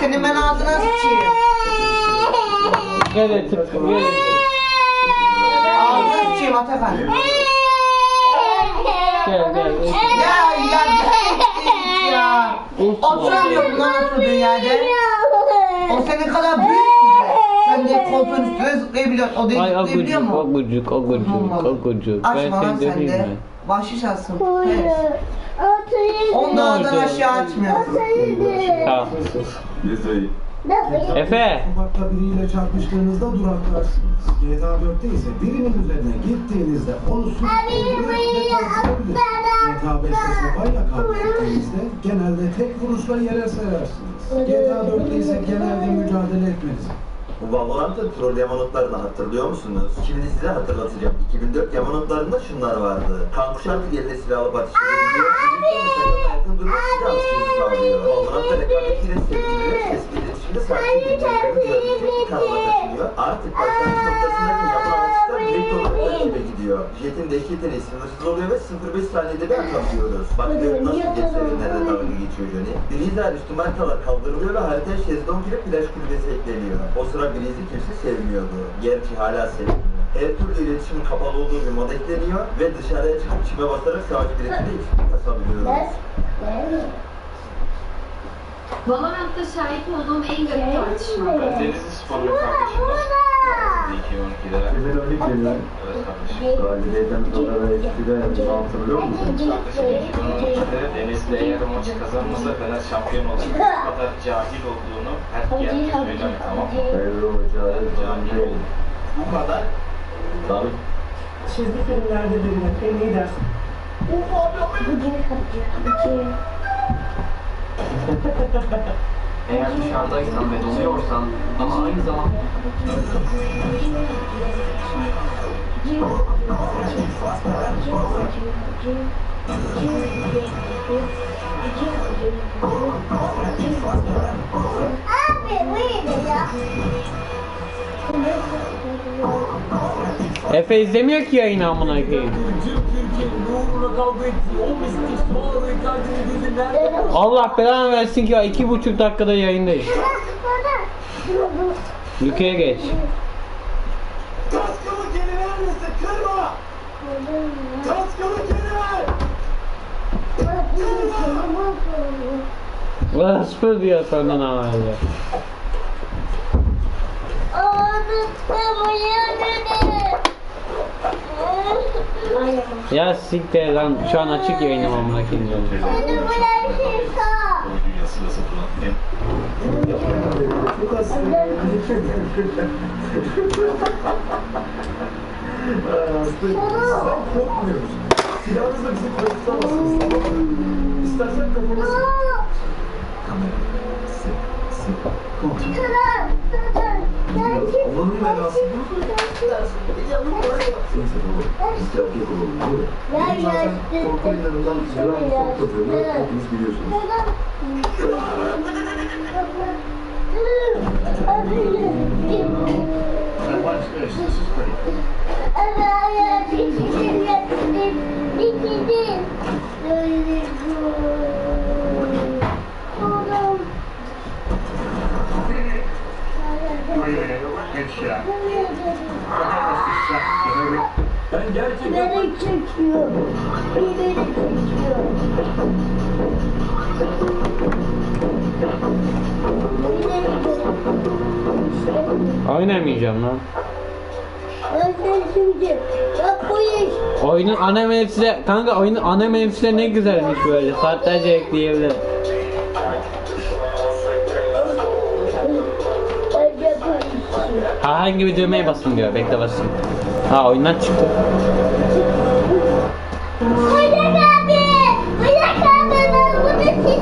senin ben ağzına sıçayım. Gel et. Gel et. Ağzına sıçayım Atakan. Gel gel. Ya ya ya. Oturamıyorum lan oturduğun yerde. O senin kadar büyük mü? Sen de koltuğun üstüne zıplayabiliyorsun. O değil Ay zıplayabiliyor agucuk, mu? agucuk, agucuk, agucuk. Ben Açma lan seni sen döveyim de. mi? Bahşiş alsın. Evet. Onu da ağzından aşağı açmıyor. Tamam. Efe. Sokakta biriyle çarpıştığınızda duraklarsınız. GTA 4'te ise birinin üzerine gittiğinizde onu sürükleyip GTA 5'te sopayla kavga ettiğinizde genelde tek vuruşla yere serersiniz. GTA 4'te ise genelde mücadele etmeniz. Bu Valorant'ın troll yamanotlarını hatırlıyor musunuz? Şimdi size hatırlatacağım. 2004 yamanotlarında şunlar vardı. Kankuş artık eline silah alıp. Sakın yakın durmak size askeri sağlıyor. Valorant'ta rekabet ile sevgilileri eski iletişimde gördükçe kanala taşınıyor. Artık başlangıç noktasındaki olarak rakibe gidiyor. Jet'in dehşetini sınırsız oluyor ve 0.5 saniyede bir atabiliyoruz. Bak görün nasıl geç seviyelerde dalga geçiyor Johnny. Breezer üstü markalar kaldırılıyor ve haritaya şezlong ile plaj kulübesi ekleniyor. O sıra Breeze'i kimse sevmiyordu. Gerçi hala sevmiyor. Her türlü iletişimin kapalı olduğu bir mod ekleniyor ve dışarıya çıkıp çime basarak savaş biletiyle içki kasabiliyoruz. Valorant'ta şahit olduğum en garip tartışma. Denizli Spor'un kardeşim var. 2012'de. Kimin örnek veriyor? Evet kardeşim. Galibiyetten sonra da eskiden hatırlıyor musun? Kardeşim 2012'de Denizli eğer maçı kazanmasa Fener şampiyon olacak. Bu kadar cahil olduğunu herkes söylüyor tamam mı? Hayır Cahil oldu. Bu kadar. Tabii. Çizgi filmlerde birine en iyi ders. Eğer dışarıdaysan ve donuyorsan ama aynı zamanda Efe izlemiyor ki yayını amına koyayım. Allah belanı versin ki iki buçuk dakikada yayındayız. Lükeye geç. Kaskımı geri verir misin? Kırma! Kaskımı geri ver! Orası diyor senden ama öyle. Ya siktir lan şu an açık yayınım amına koyayım. Silahınızla bizi korkutamazsınız. İstersen kafamızı... Kamera. Sık, sık. Kontrol. Onun belası korku oyunlarından silahın korkmadığını hepiniz biliyorsunuz. Başka işte sus kayıt. Ben gerçekten Beni çekiyor. Beni çekiyor. Oynamayacağım lan. Oyunun ana mevsile kanka oyunun ana mevsile ne güzelmiş böyle saatlerce ekleyebilir. Herhangi bir düğmeye basın diyor bekle basın. Ha oyundan çıktı. Bırak abi. Bırak abi. Ben bunu.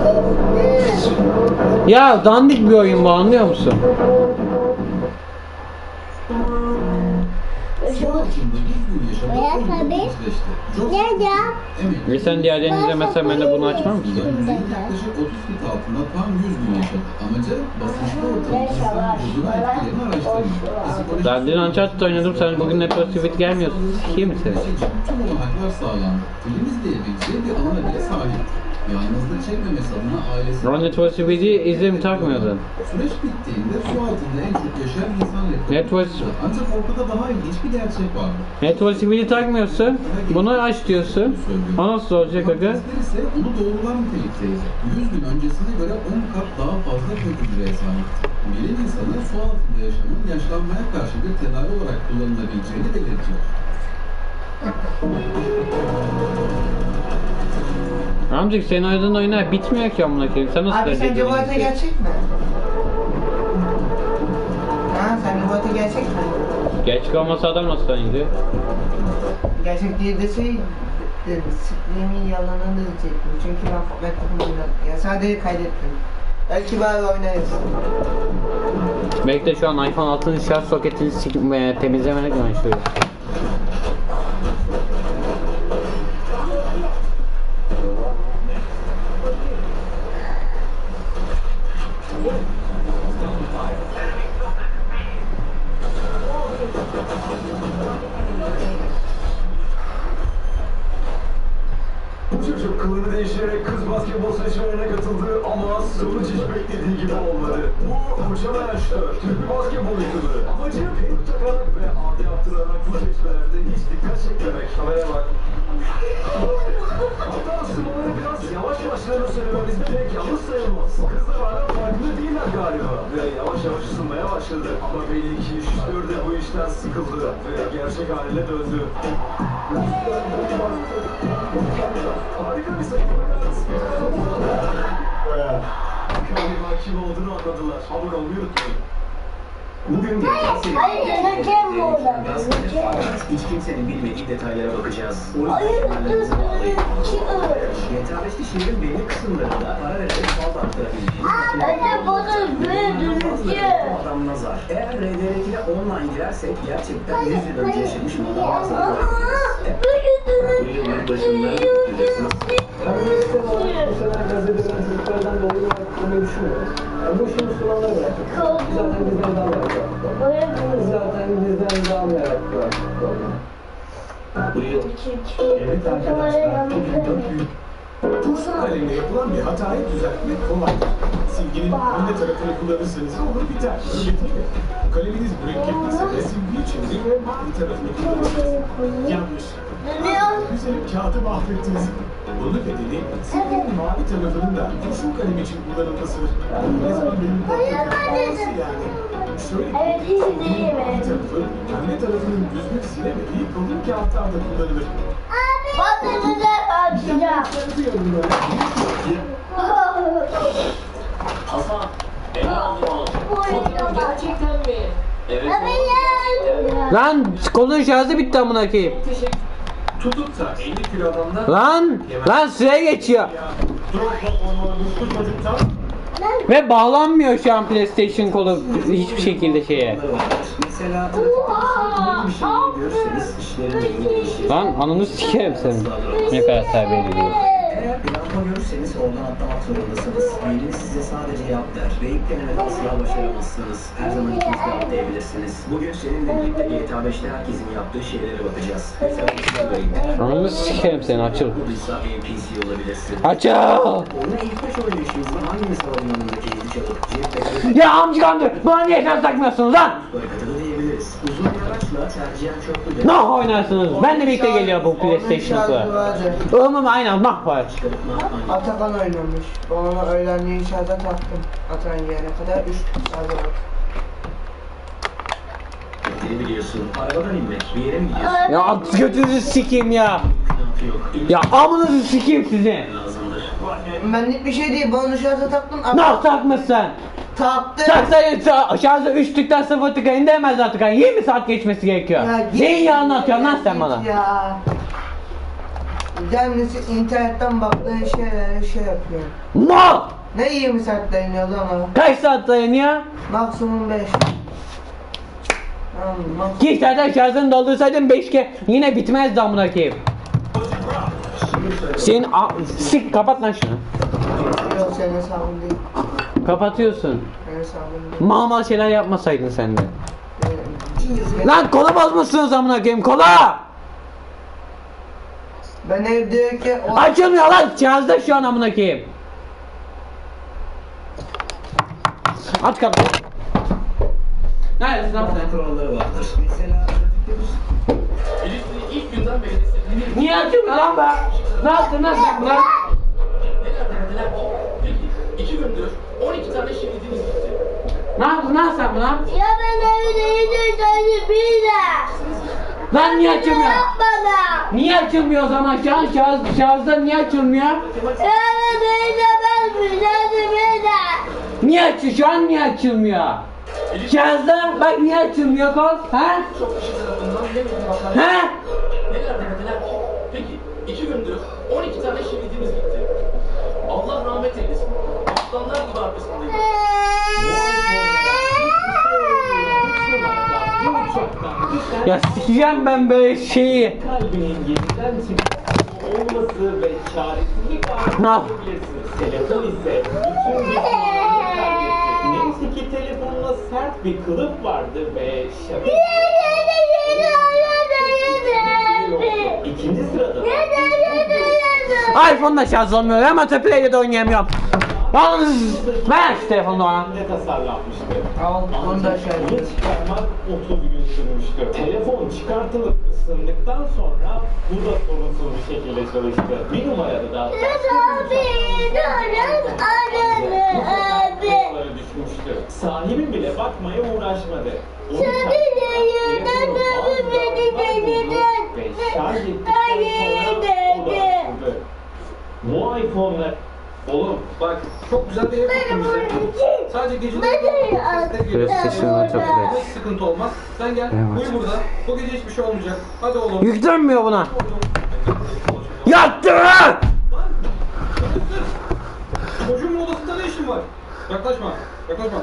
Ya dandik bir oyun bu anlıyor musun? Emek. Ve sen diğerlerini izlemezsen ben de bunu açmam ki. Yüzeyin yaklaşık 30 fit altında tam 100 gün yaşadı. Amacı basınçlı ortamın insan vücuduna etkilerini araştırmak. Ben dün Uncharted oynadım sen bugün ne pozitivit gelmiyorsun. Sikeyim mi seni? Tüm olanaklar sağlandı. Film izleyebileceği bir alana bile sahip. Yalnızlık çekmemesi adına ailesi... Ronnie Tosivici izim takmıyordun. Süreç bittiğinde su altında en çok yaşayan insan Net was Ancak ortada daha ilginç bir gerçek vardı. Net Tosivici takmıyorsun. Bunu aç diyorsun. O nasıl olacak aga? İse onu doğrulan nitelikteydi. 100 gün öncesine göre 10 kat daha fazla hücreye sahipti. Bilim insanı su altında yaşamın yaşlanmaya karşı bir tedavi olarak kullanılabileceğini belirtiyor. Amcık senin oynadığın oyunlar bitmiyor ki amına koyayım. Sen nasıl Abi sence bu harita gerçek mi? Ha sence bu harita gerçek mi? Gerçek olmasa adam nasıl oynuyor? Gerçek değil de şey dedi. Sikliğimin yalanını diyecektim. Çünkü ben Fortnite takımında ya sadece kaydettim. Belki bari oynarız. Belki de şu an iPhone 6'nın şarj soketini e, temizlemenek uğraşıyor. Değiştirerek kız basketbol seçmelerine katıldı ama sonuç hiç beklediği gibi olmadı. Bu kocaman yaşta Türk basketbol yıkıldı. Amacı pek takarak ve ağda yaptırarak bu seçmelerde hiç dikkat çekmemek. Kameraya bak. Hatta ısınmaları biraz yavaş başlarına söylememiz pek yanlış sayılmaz. Kızlar hala farkında değiller galiba. Ve yavaş yavaş ısınmaya başladı. Ama belli ki 3-4 de bu işten sıkıldı. Gerçek haline döndü. Harika bir sayı. Galiba kim olduğunu anladılar. Abone olmayı unutmayın. Bugün Hayır, döneceğim oradan. Döneceğim. hiç kimsenin bilmediği detaylara bakacağız. Hayır, döneceğim. GTA 5'te şehrin belli kısımlarında para vererek fazla bana böyle döneceğim. Adam nazar. Eğer RDR 2'de online girersek gerçekten 100 yıl önce yaşamış adam nazar Bu yılın başında bilirsiniz. Bu dolayı. Yani bu işin Müslümanları bıraktı. Zaten bizden daha meraklı. Zaten bizden daha meraklı. Bu yıl Evet arkadaşlar, bugün 4 büyük Kurşun kalemle yapılan bir hatayı düzeltmek kolay. Silginin önde tarafını kullanırsanız olur biter. Öyle değil mi? Kaleminiz mürekkepliyse de silgi için de mavi tarafını kullanırsınız. Yanlış. Güzelim kağıdı mahvettiniz. Bunun nedeni silginin mavi tarafının da kurşun kalem için kullanılmasıdır. Ne zaman benim Nasıl yani? Şöyle Evet, hiç değil mi? tarafı, pembe tarafının düzgün silemediği kalın kağıtlarda kullanılır. Ben döneceğim açacağım. Tanıtıyorum böyle. Hasan, emin olma. Gerçekten mi? Evet. Lan kolun şarjı bitti amına koyayım. Tutup da 50 kilo adamdan Lan lan süre geçiyor. Ve bağlanmıyor şu an PlayStation kolu hiçbir şekilde şeye. Mesela bir şey görürseniz işlerin. Lan ananı sikerim senin. Ne kadar terbiyeli diyor. Eğer bir lampa görürseniz oradan atlamak zorundasınız. Beyniniz size sadece yap der. Ve ilk denemede asla başaramazsınız. Her zaman ikiniz de atlayabilirsiniz. Bugün seninle birlikte GTA 5'te herkesin yaptığı şeylere bakacağız. Mesela bir şey söyleyeyim. Ananı sikerim seni açıl. Buradaysa NPC olabilirsin. Açıl. Oyuna ilk 5 oynayışımızda hangimiz havalimanındaki zili çalıp cepte Ya amcık amca bana niye şarj takmıyorsunuz lan? barikatını diyebiliriz. Uzun bir araçla tercihen de Nah oynarsınız. Ben de birlikte geliyor bu PlayStation Onun şarjı kolu. vardı. Oğlum aynen nah var. Atakan oynamış. Ben onu öğlenliğin şarja taktım. Atan yerine kadar 3 şarjı var. gerektiğini biliyorsun. Arabadan inmek, bir yere mi gidiyorsun? Ya götünüzü sikeyim ya. Yok. Ya amınızı sikeyim sizin. lazımdır. Benlik bir şey değil. Ben onu şarja taktım. Nah takmışsın. Taktım. Taksayı şarjı 3 tıktan 0 tıka indiremez artık. 20 saat geçmesi gerekiyor. git- Neyi ya anlatıyorsun lan sen bana? Ya. Gelmesi internetten baktığın şeyler şey yapıyor. Mal! Ne 20 saat dayanıyor lan o? Kaç saat dayanıyor? Maksimum 5. Tamam, maksimum. Ki zaten şarjını doldursaydın 5 ke yine bitmezdi amına koyayım. Senin sik kapat lan şunu. Yok senin hesabın değil. Kapatıyorsun. Mal mal şeyler yapmasaydın sen de. Lan kola bozmuşsunuz amına koyayım kola! Ben evdeki o... Açılmıyor lan cihazda şu an amına koyayım. Aç kapıyı. Neredesin lan sen? Kuralları vardır. Mesela trafikte bir İlk günden beri de Niye açılmıyor lan be? Ne yaptın lan sen lan? iki gündür 12 tane şehidimiz gitti. Ne yaptın lan sen? Ya ben evdeydim seni bir Lan niye açılmıyor? bana. Niye açılmıyor o zaman? An şahıs, şahısda niye açılmıyor? Ya ben evde ben seni bir Niye açıyor? Şu an niye açılmıyor? Şahısda bak niye açılmıyor kol? Ha? Çok kişi Ya sikeceğim ben böyle şeyi. kalbinin yeniden çıkmış olması ve çaresizlik bilesiniz. Telefon ise bütün düşmanlarını kaybetti. Neyse ki telefonda sert bir kılıf vardı ve şaka İkinci sırada iPhone'da şarj olmuyor ama Play'de de oynayamıyorum. Yalnız ver şu telefonu bana. ne tasarlanmıştı. Al onu da şey. Bunu çıkarmak 30 gün sürmüştü. Telefon çıkartılıp ısındıktan sonra bu da sorunsuz bir şekilde çalıştı. Bir numarada da Buralara düşmüştü. Sahibi bile bakmaya uğraşmadı. Onu çarptı. Ve şarj ettikten sonra o da açıldı. Bu iPhone'lar Oğlum bak çok güzel bir ev tuttum bize. Sadece geceleri sesleri geliyor. PlayStation'a çok güzel. Hiç sıkıntı olmaz. Sen gel Evet. uyu burada. Bu gece hiçbir şey olmayacak. Hadi oğlum. Yüklenmiyor buna. Yattı! Çocuğumun odasında ne işin var? Yaklaşma. Yaklaşma.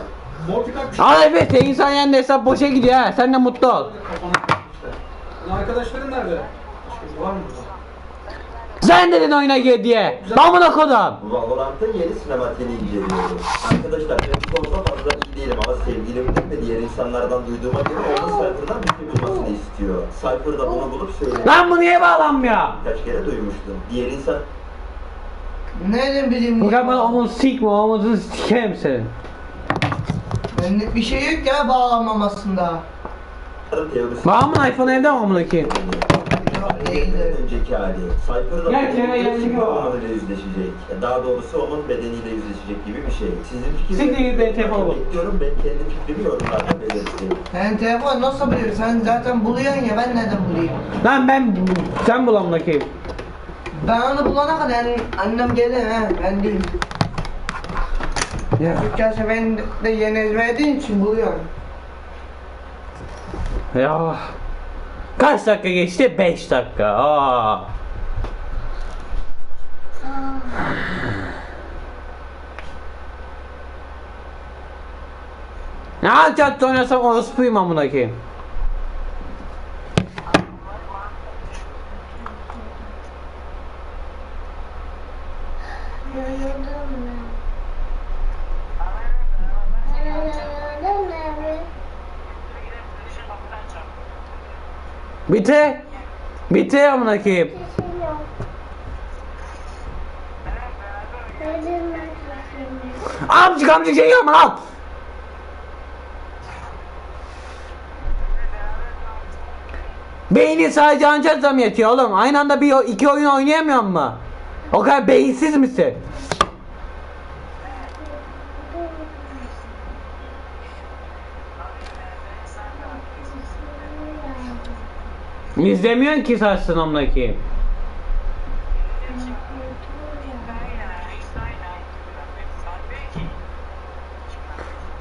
Morfik bir şey Al evet insan yanında hesap boşa gidiyor ha. Sen de mutlu ol. Lan arkadaşların nerede? Var mı burada? Sen dedin oyuna gir diye. Amına kodum. Valorant'ın yeni sinematiğini inceliyorum. Arkadaşlar ben bu konuda fazla iyi değilim ama sevgilimden ve diğer insanlardan duyduğuma göre onun Cypher'dan bir şey bulmasını istiyor. Cypher da bunu bulup söyledi. Lan bu niye bağlanmıyor? Kaç kere duymuştum. Diğer insan Nereden bileyim? Bu kadar bana omuz sikme omuzunu sikerim senin. Benlik bir şey yok ya bağlamamasında. teorisi Var mı iPhone evde mi amına koyayım? Değildi. önceki hali. Gel, şimdi gel. onunla yüzleşecek. Daha doğrusu onun bedeniyle yüzleşecek gibi bir şey. Sizin Siktir git, benim telefonu bul. bekliyorum. Ben kendi fikrimi yorumlarda belirteyim. Sen telefon nasıl buluyorsun? Sen zaten buluyorsun ya ben neden bulayım? Lan ben sen bul amına koyayım. Ben onu bulana kadar yani annem gelir ha ben değil. Ya. Türkçe ben de yeni ezberlediğin için buluyorum. Ya. Kaç dakika geçti? 5 dakika. Aa. Ne yapacak oynasam orospuyum amına koyayım. Bitir. Bitir amına koyayım. Amcık amcık şey yapma lan. Beyni sadece ancak mı yetiyor oğlum? Aynı anda bir iki oyun oynayamıyor mu? O kadar beyinsiz misin? İzlemiyorsun ki saçsın koyayım.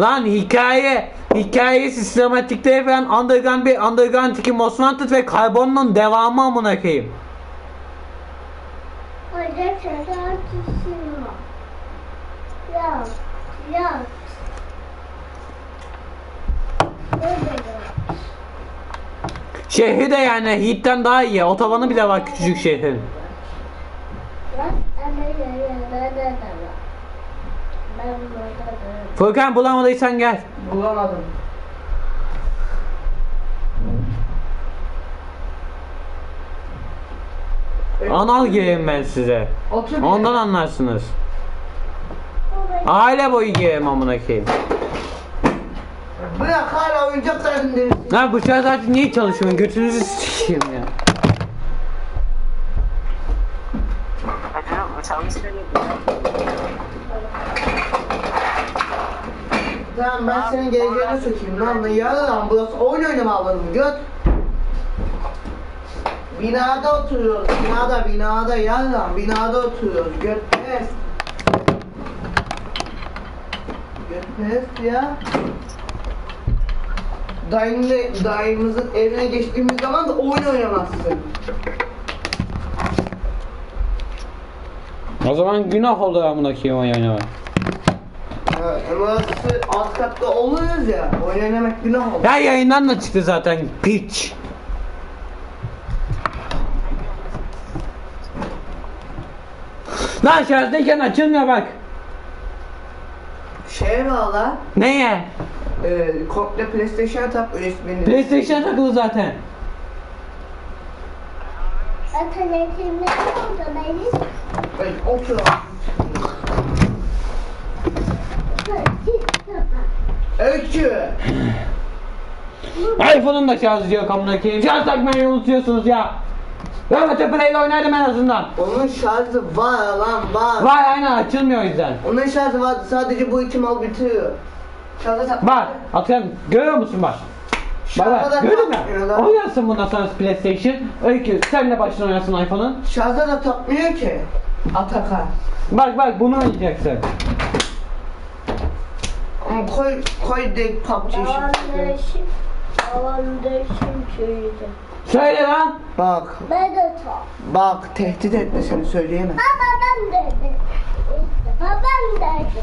Lan hikaye, hikaye sistematikleri falan Underground 1, Underground 2, Most Wanted ve Carbon'un devamı amına koyayım. Ya, ya. Şehri de yani Heat'ten daha iyi. Otobanı bile var küçücük şehrin. Furkan bulamadıysan gel. Bulamadım. Anal gireyim ben size. Otur bir. Ondan anlarsınız. Aile boyu gireyim amına koyayım. Bırak hala oyuncaklar indirsin. Lan şarj aleti niye çalışmıyor? Götünüzü sikeyim ya. Tamam ben senin geleceğine sokayım lan. Yarın lan burası oyun oynama alanı göt. Binada oturuyoruz. Binada binada yarın binada oturuyoruz. Göt pes. Göt pes ya. Dayımla, dayımızın evine geçtiğimiz zaman da oyun oynamazsın. O zaman günah oldu amına koyayım o yayına. Ha, Burası alt katta oluruz ya. Oyun oynamak günah olur. Ya yayından da çıktı zaten piç. Lan şarjdayken açılmıyor bak. Şeye bağla. Neye? E, komple PlayStation tap USB'ni. PlayStation takılı zaten. Ataletim ne oldu benim? Ay, otur. Öykü. iPhone'un da şarjı yok amına koyayım. Şarj takmayı unutuyorsunuz ya. Ben de Play ile oynardım en azından. Onun şarjı var lan var. Vay aynen açılmıyor o yüzden. Onun şarjı var sadece bu ihtimal bitiyor. Bak Atakan görüyor musun bak. Da bak gördün mü? Oynarsın bundan sonra PlayStation. Öykü sen de başına oynarsın iPhone'un. Şarjı da takmıyor ki. Atakan. Bak bak bunu oynayacaksın. Ama koy koy de PUBG şimdi. dersim söyledi. Söyle lan. Bak Ben de tak. bak tehdit etme seni söyleyemem. Babam dedi. Babam dedi.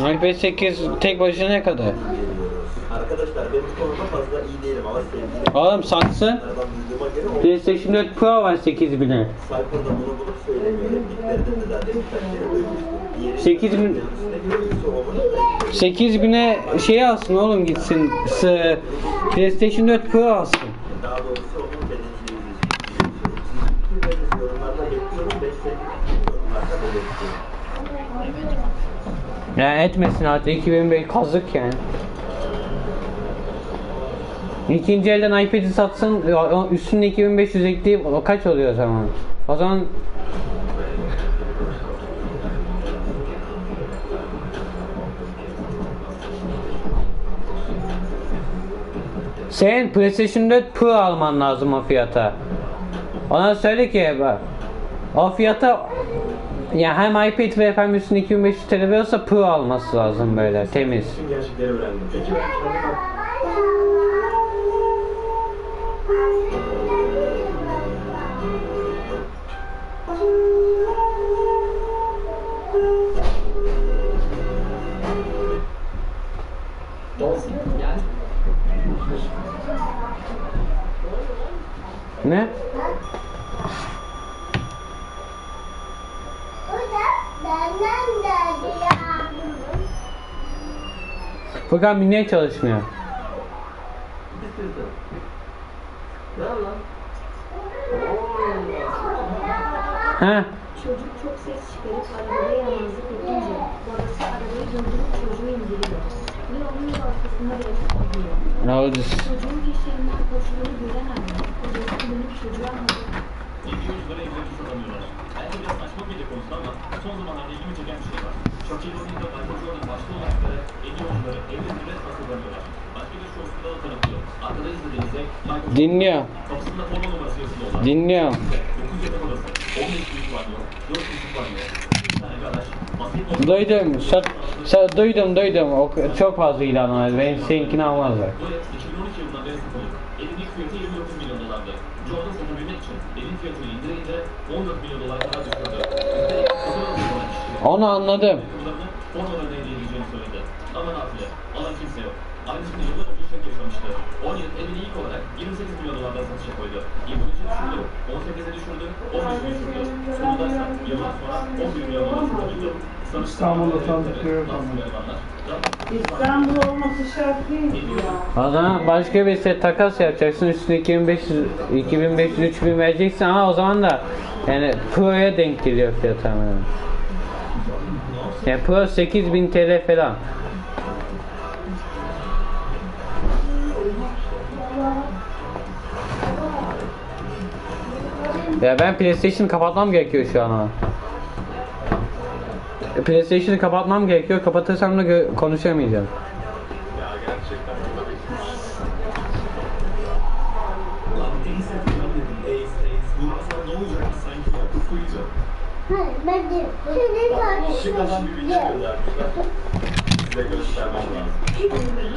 iPad 8 tek başına ne kadar? Arkadaşlar ben bu konuda fazla iyi değilim ama sevdiğim Oğlum o PlayStation 4 Pro var 8000'e. Cypher'da bunu bulup söylemiyor. Repliklerinde de zaten birkaç kere duymuştum. Diğeri 8000 kendisine göre ise onun 8000'e şey alsın oğlum gitsin. S- PlayStation 4 Pro alsın. daha doğrusu onun bedeniyle yüzleşiyor. Sizin fikirlerinizi yorumlarda bekliyorum. Ben sevdiğim yorumlarda belirtiyorum. Ya etmesin artık 2005 kazık yani. İkinci elden iPad'i satsın üstüne 2500 ekleyip o kaç oluyor o zaman? O zaman Senin PlayStation 4 Pro alman lazım o fiyata. Ona söyle ki bak o fiyata ya hem iPad ve hem üstüne 2500 TL veriyorsa Pro alması lazım böyle temiz. Gerçekleri öğrendim. Peki Ne? Benden dedi ya. Furkan niye çalışmıyor? He? Çocuk çok ses çıkarıp arabada yalnızlık edince babası arabayı durdurup çocuğu indiriyor. Ve onun da arkasında bırakıp gidiyor. Ne oldu? Çocuğun peşlerinden koştuğunu gören anne kocası dönüp çocuğa anlatıyor. Videoculara evleri kazanıyorlar. Belki biraz saçma bir konusu ama son zamanlarda ilgimi çeken bir şey var. Loren'da Michael Jordan başta olmak üzere iyi oyuncuları evlerinde resmen kazanıyorlar. Başka bir şovsunda da tanıtıyor. Arkada izlediğinizde Jordan Dinliyor. kapısında forma numarası yazılı olan. Dinliyor. 9 yatak odası, 15 büyük banyo, 4 küçük banyo, 1 tane garaj, basketbol Duydum. Sa- sa- duydum duydum. O, çok fazla ilan var. Ben seninkini almazlar. Böyle 2012 yılında tarafından beri satılık. Elin ilk fiyatı 29 milyon dolardı. Jordan satabilmek için elin fiyatını indire 14 milyon dolar kadar düşürdü. Onu anladım. formalarına hediye edeceğini söyledi. Ama nafile, alan kimse yok. Aynısını yıllar önce şok yaşamıştı. 10 yıl elini ilk olarak 28 milyon dolardan satışa koydu. İngilizce düşürdü, 18'e düşürdü, 15'e düşürdü. Sonunda ise yıllar sonra 11 milyon dolar satabildi. İstanbul'da tanıtıyor İstanbul olması şart değil ya. Başka bir set takas yapacaksın. Üstüne 2500, 2500, 3000 vereceksin ama o zaman da yani Pro'ya denk geliyor fiyat hemen. Yani Pro 8000 TL falan. Ya ben PlayStation'ı kapatmam gerekiyor şu an ama. PlayStation'ı kapatmam gerekiyor. Kapatırsam da konuşamayacağım.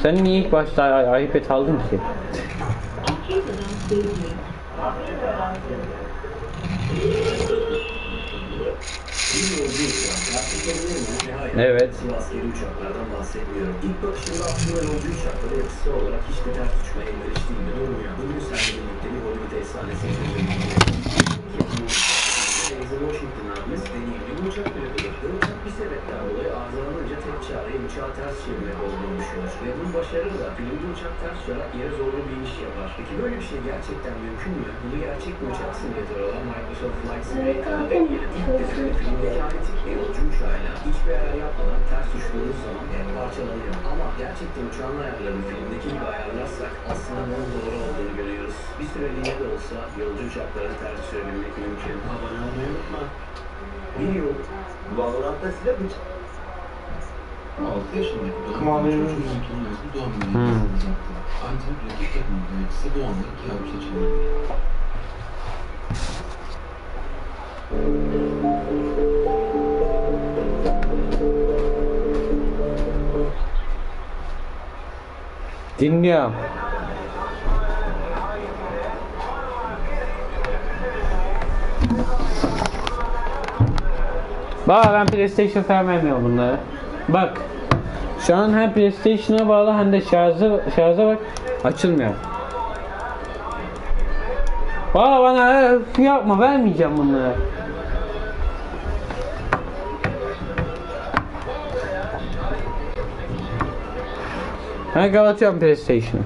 Sen niye ilk başta iPad aldın ki? Evet. Askeri uçaklardan bahsetmiyorum. İlk bakışında aslında yolcu uçakları yapısı olarak hiç ters uçmaya elverişli durmuyor. Bugün seninle birlikte bir Hollywood efsanesi Denzel Washington abimiz deneyimli uçağı ters çevirmek olduğunu düşünür. Ve bunu başarır da filmde uçak ters uçarak yere zorlu bir iniş yapar. Peki böyle bir şey gerçekten mümkün mü? Bunu gerçek bir uçak simülatörü olan Microsoft Flight. Desene filmdeki bir yolcu uçağıyla hiçbir ayar yapmadan ters uçtuğunuz zaman hep parçalanıyor. Ama gerçekten uçağın ayarlarını filmdeki gibi ayarlarsak aslında bunun doğru olduğunu görüyoruz. Bir süreliğine de olsa yolcu uçaklarını ters çevirmek mümkün. Abone olmayı unutma. Bir yol. Valorant'ta size bıçak 6 yaşındaki günü unutma. çocuğun tutulmaz bir doğum günü Hmm. alacaktı. Ancak rakip takımın yöneticisi bu anda kabus çevirdi. Dinliyorum. Bak ben PlayStation falan vermiyorum bunları. Bak. Şu an hem PlayStation'a bağlı hem de şarjı şarja bak açılmıyor. Bak bana yapma vermeyeceğim bunları. Ben kapatıyorum PlayStation'ı.